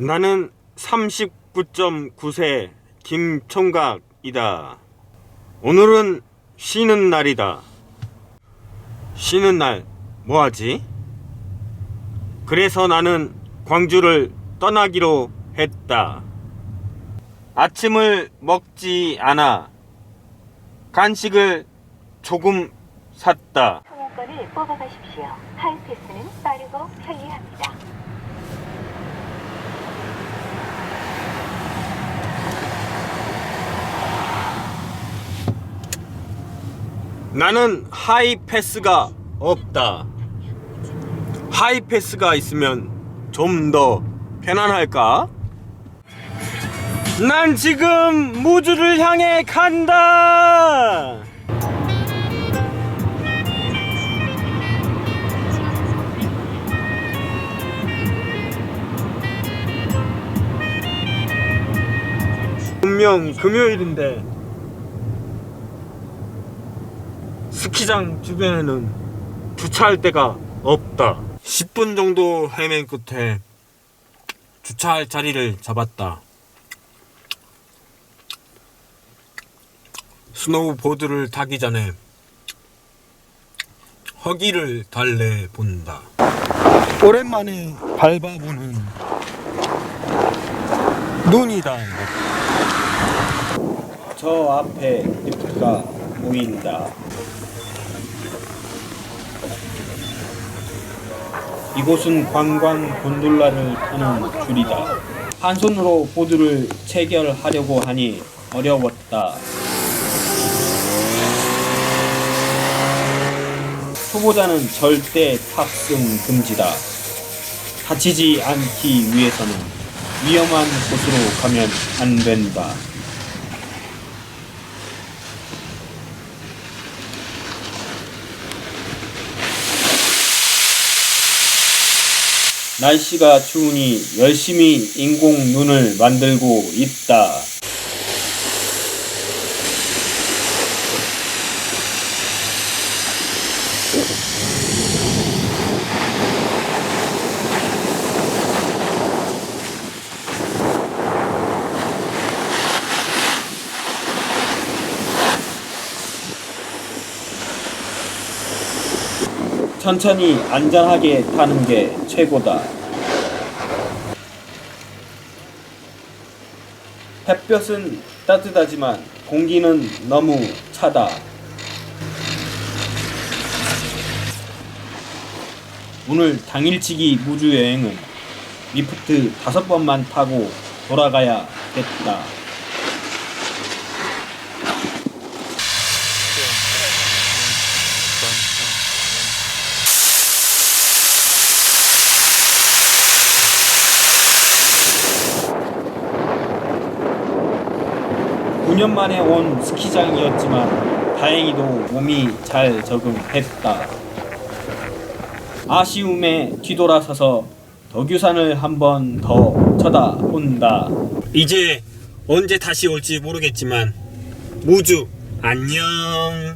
나는 39.9세 김총각이다. 오늘은 쉬는 날이다. 쉬는 날 뭐하지? 그래서 나는 광주를 떠나기로 했다. 아침을 먹지 않아. 간식을 조금 샀다. 통화권을 뽑아가십시오. 하이패스는 빠르고 편리합니다. 나는 하이패스가 없다. 하이패스가 있으면 좀 더 편안할까? 난 지금 무주를 향해 간다. 분명 금요일인데 스키장 주변에는 주차할 데가 없다. 10분 정도 헤맨 끝에 주차할 자리를 잡았다. 스노우보드를 타기 전에 허기를 달래 본다. 오랜만에 밟아보는 눈이다. 저 앞에 리프트가 보인다. 이곳은 관광 곤돌라를 타는 줄이다. 한 손으로 보드를 체결하려고 하니 어려웠다. 초보자는 절대 탑승 금지다. 다치지 않기 위해서는 위험한 곳으로 가면 안 된다. 날씨가 추우니 열심히 인공 눈을 만들고 있다. 천천히 안전하게 타는 게 최고다. 햇볕은 따뜻하지만 공기는 너무 차다. 오늘 당일치기 무주 여행은 리프트 다섯 번만 타고 돌아가야 겠다. 구년 만에 온 스키장이었지만 다행히도 몸이 잘 적응했다. 아쉬움에 뒤돌아서서 덕유산을 한 번 더 쳐다본다. 이제 언제 다시 올지 모르겠지만 무주 안녕.